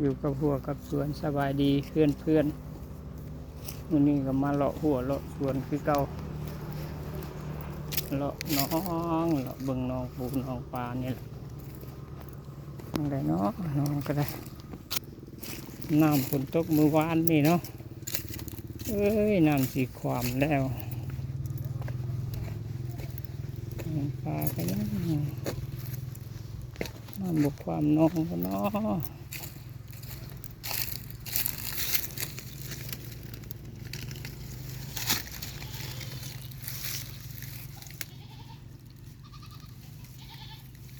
อยู่กับหัวกับสวนสบายดีเพื่อนเพื่อนวันนี้ก็มาเลาะหัวเลาะสวนคือเก่าเลาะน้องเลาะเบิ่งน้องปูน้องปลานี่แหละอะไรเนาะน้องก็ได้น้ำฝนตกมือวานนี่เนาะเอ้ยน้ำสีความแล้วน้องปลาก็ยังน้ำบกความน้องก็เนาะ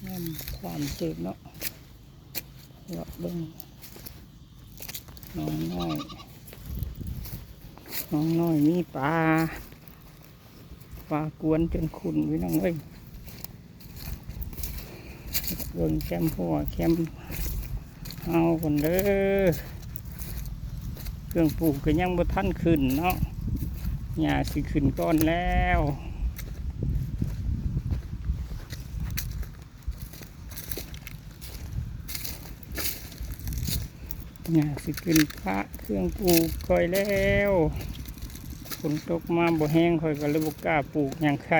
น้ำ ความจ็บเนาะเลาะเบิ้งน้องน้อย น้องน้อยมีปลา ปลากวนจนขุนไว้น้องเอ้ยเบิ้งแคมหัวแคมเอาคนเด้อ เครื่องปลูกก็ยังบ่ทันขึ้นเนาะหญ้าสิขึ้นก้อนแล้ว นี่ยสิขึ้นพระเครื่องปลูกคอยแล้วฝนตกมาบ่แห้งคอยก็เลยบ่กล้าปลูกอย่างใคร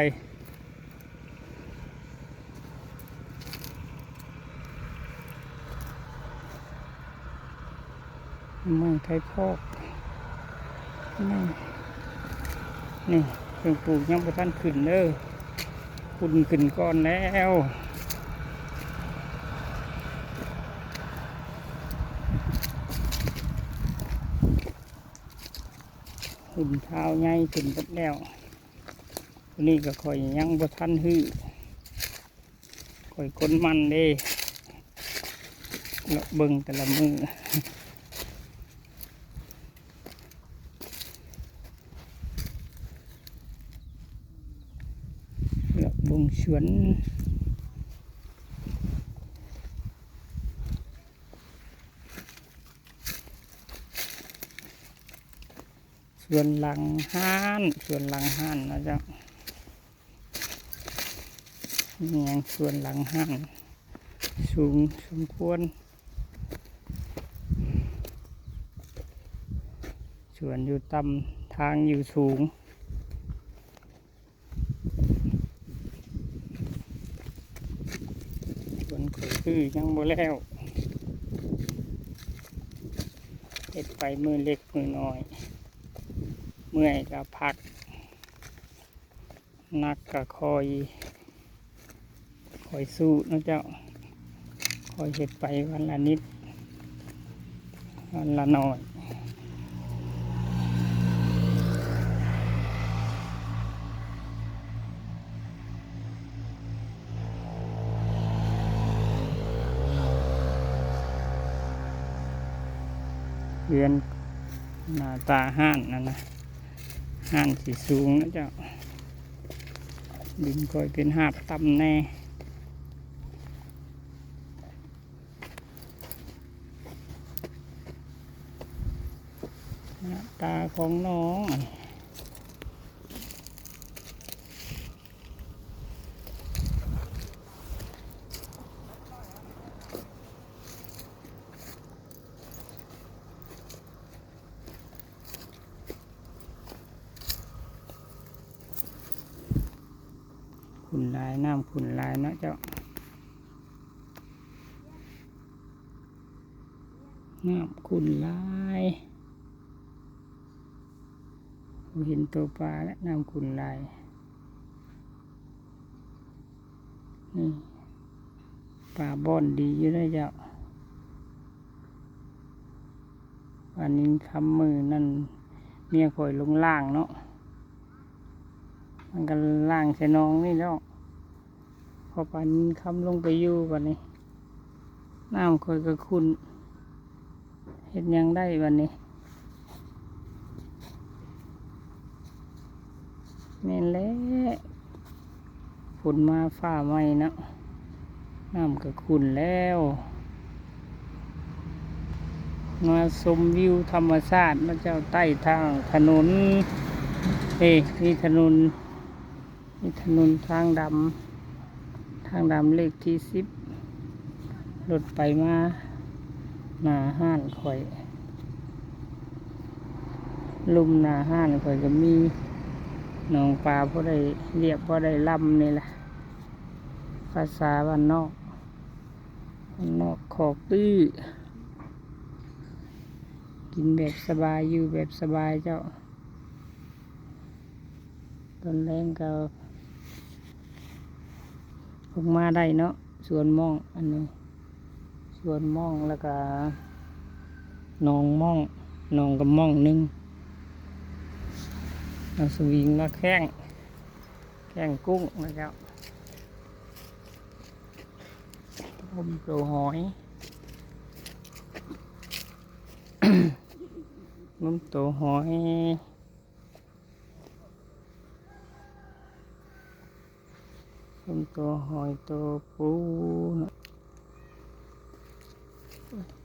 มืองไทยพอกนี่นี่เครื่องปลูกยังบ่ทันขึ้นเด้อคุณขึ้นก่อนแล้ว หุ่นเท้าใหญ่ขึ้นหมดแล้วนนี้ก็คอยยังบ่ทันหื้อคอยคนมันเด้แล้วเบิ่งแต่ละมือแล้วเบิ่งสวน สวนหลังห้านสวนหลังห้านนะจ๊ะนี่ยังสวนหลังห้านสูงสมควรสวนอยู่ต่ำทางอยู่สูงสวนข่อคือยังบ่แล้วเฮ็ดไปมือเล็กมือน้อย มื่อยก็พักนักก็คอย คอยสู้นะเจ้า คอยเห็ดไปวันละนิด วันละหน่อยเรียนหน้าตาห้านนั่นนะ ห่านสีสูงนะเจ้าดินคอยเป็นหาบต่ำแน่หน้าตาของน้อง ลายน้ำขุนลายเนาะเจ้าน้ำขุนลายเห็นตัวปลาแล้วน้ำขุนลายนี่ปลาบ่อนดีอยู่นะเจ้าวันนี้คำมือนั่นเมียคอยลงล่างเนาะมันก็ล่างใส่น้องนี่แล้ว อปันคำลงไปอยู่วันนี้ น้ำคอยก็คุณเห็นยังได้วันนี้แม่นแล้วฝนมาฝ้าไหมเนะน้ำก็คุณแล้วมาชมวิวธรรมชาติมาเจ้าใต้ทางถนนเอ้นี่ถนนนี่ถนนทางดำ ทางดำเลขที่สิบรถไปมาหนาห้านข่อย ลุมหนาห้านข่อยก็มีหนองปลาพอได้เรียบพอได้ลำนี่แหละ ภาษาบ้านนอกบ้านนอกขอกตื้อ กินแบบสบายอยู่แบบสบายเจ้า ตอนแรงก็ ออกมาได้เนาะสวนม่องอันนี้สวนม่องแล้วก็นองม่องนองกับม่องหนึงเอาสวิงมาแข้งแข้งกุ้งนะครับต้มตัวหอยต้มตัวหอย ต้มตัวหอยตัวปูนะ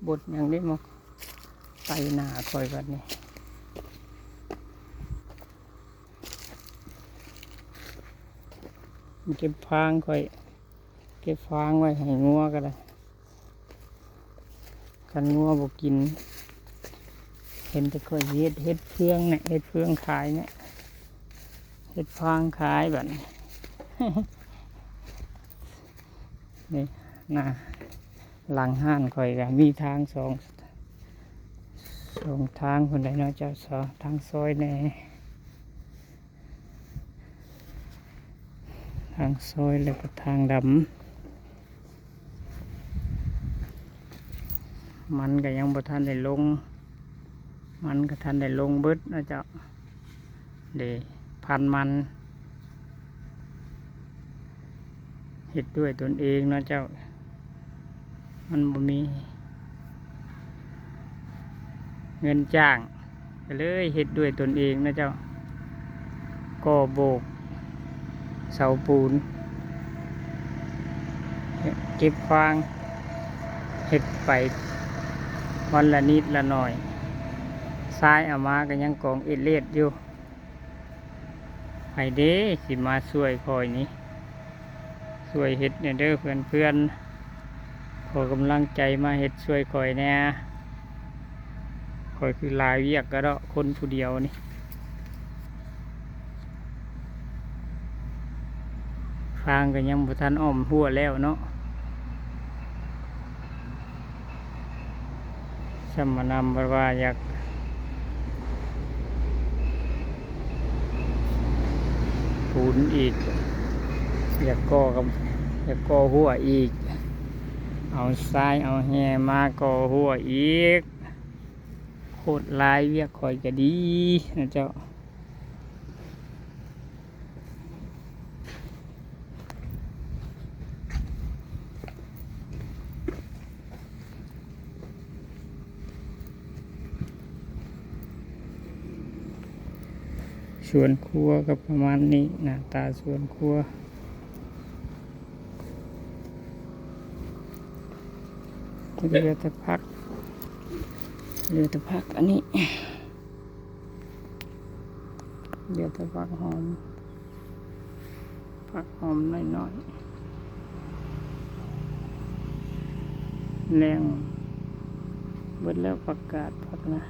บดอย่างนี้มาไตหนาคอยแบบนี้เก็บฟางคอย เก็บฟางไว้ให้งัวก็ได้คันงัวบอกกิน เห็นแต่คอยเฮ็ดเฮ็ดเพื่องเนี่ยเฮ็ดเพื่องขายเนี่ยเฮ็ดฟางขายแบบนี้ นี่นะหลังห้านค่อยก็มีทางสองสองทางคนใดเนาะเจ้าสอทางซอยแน่ทางซอยแล้วก็ทางดำมันก็ยังบ่ทันได้ลง มันก็ทันได้ลงเบิดนะเจ้าเดพันมัน เฮ็ดด้วยตนเองนะเจ้า มันบ่มี เงินจ้างก็เลยเฮ็ดด้วยตนเองนะเจ้าก่อโบก เสาปูน เก็บฟางเห็ดไปวันละนิดละหน่อยซ้ายเอามาก็ยังกองเอ็ดเลดอยู่ไปเด้สิมาช่วยคอยนี้ ช่วยเห็ดเนี่ยเด้อเพื่อนเพื่อนๆขอกำลังใจมาเห็ดช่วยคอยแน่คอยคือลายเวียกก็ได้คนผู้เดียวนี่ฟางก็ยังบ่ทันอ้อมหัวแล้วเนาะสมานำบ่ว่าอยากปูนอีก อยากก่อกับอยากก่อหัวอีก เอาทรายเอาแหมาก่อหัวอีกโคตรลายเวียกคอยก็ดีนะเจ้าสวนครัวก็ประมาณนี้หน้าตาสวนครัว เหลือแต่พักเหลือแต่พักอันนี้เหลือแต่พักหอมพักหอมน้อยๆแรงเบิดแล้วประกาศพักนะ